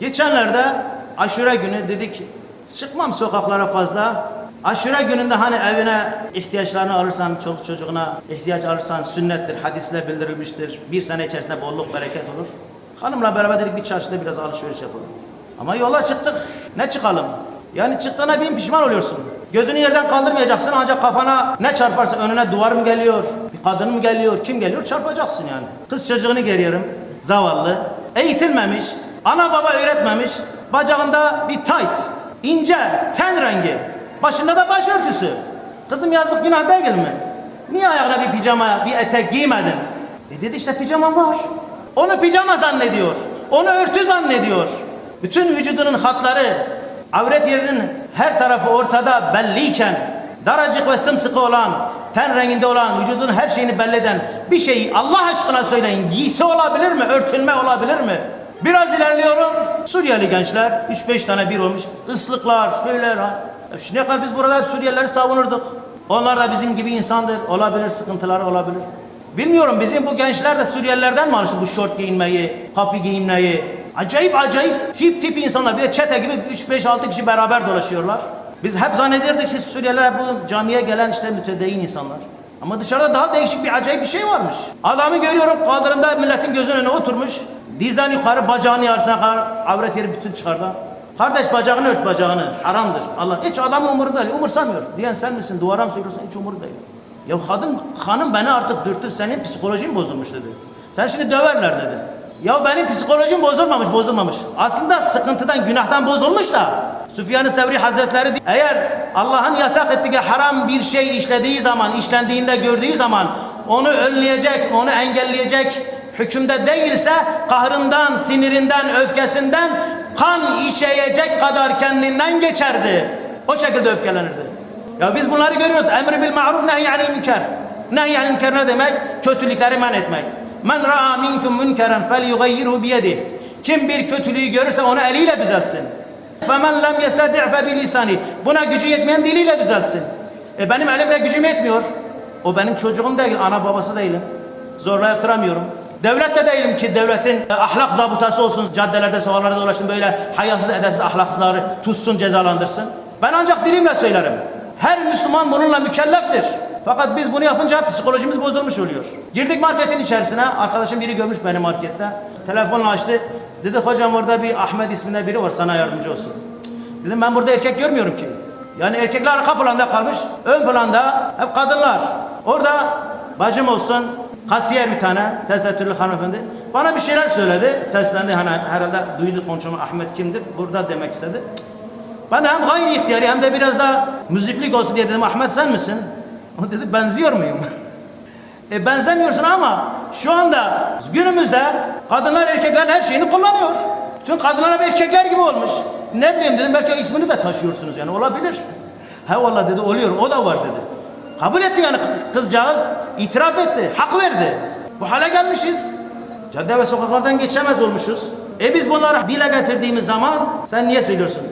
Geçenlerde aşure günü dedik çıkmam sokaklara fazla. Aşure gününde hani evine ihtiyaçlarını alırsan, çoluk çocuğuna ihtiyaç alırsan sünnettir, hadisle bildirilmiştir. Bir sene içerisinde bolluk bereket olur. Hanımla beraber dedik bir çarşıda biraz alışveriş yapalım. Ama yola çıktık. Ne çıkalım? Yani çıktığına bin pişman oluyorsun. Gözünü yerden kaldırmayacaksın ancak kafana ne çarparsa önüne duvar mı geliyor, bir kadın mı geliyor, kim geliyor çarpacaksın yani. Kız çocuğunu görüyorum, zavallı, eğitilmemiş, ana baba öğretmemiş, bacağında bir tayt, ince, ten rengi, başında da başörtüsü. Kızım yazık günah değil mi? Niye ayağına bir pijama, bir etek giymedin? E dedi işte pijamam var. Onu pijama zannediyor. Onu örtü zannediyor. Bütün vücudunun hatları, avret yerinin her tarafı ortada belliyken, daracık ve sımsıkı olan, ten renginde olan, vücudun her şeyini belli eden bir şeyi Allah aşkına söyleyin. Giysi olabilir mi? Örtünme olabilir mi? Biraz ilerliyorum. Suriyeli gençler, 3-5 tane bir olmuş. ha. Ya Şimdiye kadar biz burada hep Suriyelileri savunurduk. Onlar da bizim gibi insandır. Olabilir, sıkıntıları olabilir. Bilmiyorum bizim bu gençler de Suriyelilerden mi alıştı bu şort giyinmeyi, kapı giyinmeyi? Acayip acayip tip tip insanlar. Bir de çete gibi 3-5-6 kişi beraber dolaşıyorlar. Biz hep zannederdik ki Suriyeliler bu camiye gelen işte mütedeyyin insanlar. Ama dışarıda daha değişik bir acayip bir şey varmış. Adamı görüyorum kaldırımda milletin gözünün önüne oturmuş. Dizden yukarı bacağını yarısına kadar avret yeri bütün çıkardı. Kardeş bacağını ört bacağını. Haramdır. Allah hiç adamın umurunda değil. Umursamıyor. Diyen sen misin? Duvara mı söylüyorsun? Hiç umurunda değil. Ya kadın, hanım beni artık dürttü. Senin psikolojin bozulmuş dedi. Sen şimdi döverler dedi. Ya benim psikolojim bozulmamış, bozulmamış. Aslında sıkıntıdan, günahtan bozulmuş da. Süfyan-ı Sevri Hazretleri eğer Allah'ın yasak ettiği haram bir şey işlediği zaman, işlendiğinde gördüğü zaman onu önleyecek, onu engelleyecek hükümde değilse kahrından, sinirinden, öfkesinden kan işeyecek kadar kendinden geçerdi. O şekilde öfkelenirdi. Ya biz bunları görüyoruz. Emri bil ma'ruf nehyanil münker. Nehyanil münker ne demek? Kötülükleri men etmek. Men ra'a minkum münkeren felyughayyirhu biyedih. Kim bir kötülüğü görürse onu eliyle düzeltsin. Lem yestedi' fe bilisani. Buna gücü yetmeyen diliyle düzeltsin. E benim elimle gücüm yetmiyor. O benim çocuğum değil, ana babası değilim. Zorla yaptıramıyorum. Devlet de değilim ki devletin e, ahlak zabıtası olsun, caddelerde, sokaklarda dolaşsın böyle hayasız, edepsiz, ahlaksızları tutsun, cezalandırsın. Ben ancak dilimle söylerim. Her Müslüman bununla mükelleftir. Fakat biz bunu yapınca psikolojimiz bozulmuş oluyor. Girdik marketin içerisine. Arkadaşım biri görmüş beni markette. Telefonla açtı. Dedi hocam orada bir Ahmet isminde biri var sana yardımcı olsun. Cık. Dedim ben burada erkek görmüyorum ki. Yani erkekler arka planda kalmış. Ön planda hep kadınlar. Orada bacım olsun, kasiyer bir tane, tesettürlü hanımefendi. Bana bir şeyler söyledi. Seslendi hani herhalde duydu konuşumu Ahmet kimdir? Burada demek istedi. Ben hem gayri ihtiyari hem de biraz da müziklik olsun diye dedim Ahmet sen misin? O dedi benziyor muyum? e benzemiyorsun ama şu anda günümüzde kadınlar erkeklerin her şeyini kullanıyor. Bütün kadınlar erkekler gibi olmuş. Ne bileyim dedim belki ismini de taşıyorsunuz yani olabilir. He valla dedi oluyor o da var dedi. Kabul etti yani kız- kızcağız itiraf etti hak verdi. Bu hale gelmişiz. Cadde ve sokaklardan geçemez olmuşuz. E biz bunları dile getirdiğimiz zaman sen niye söylüyorsun?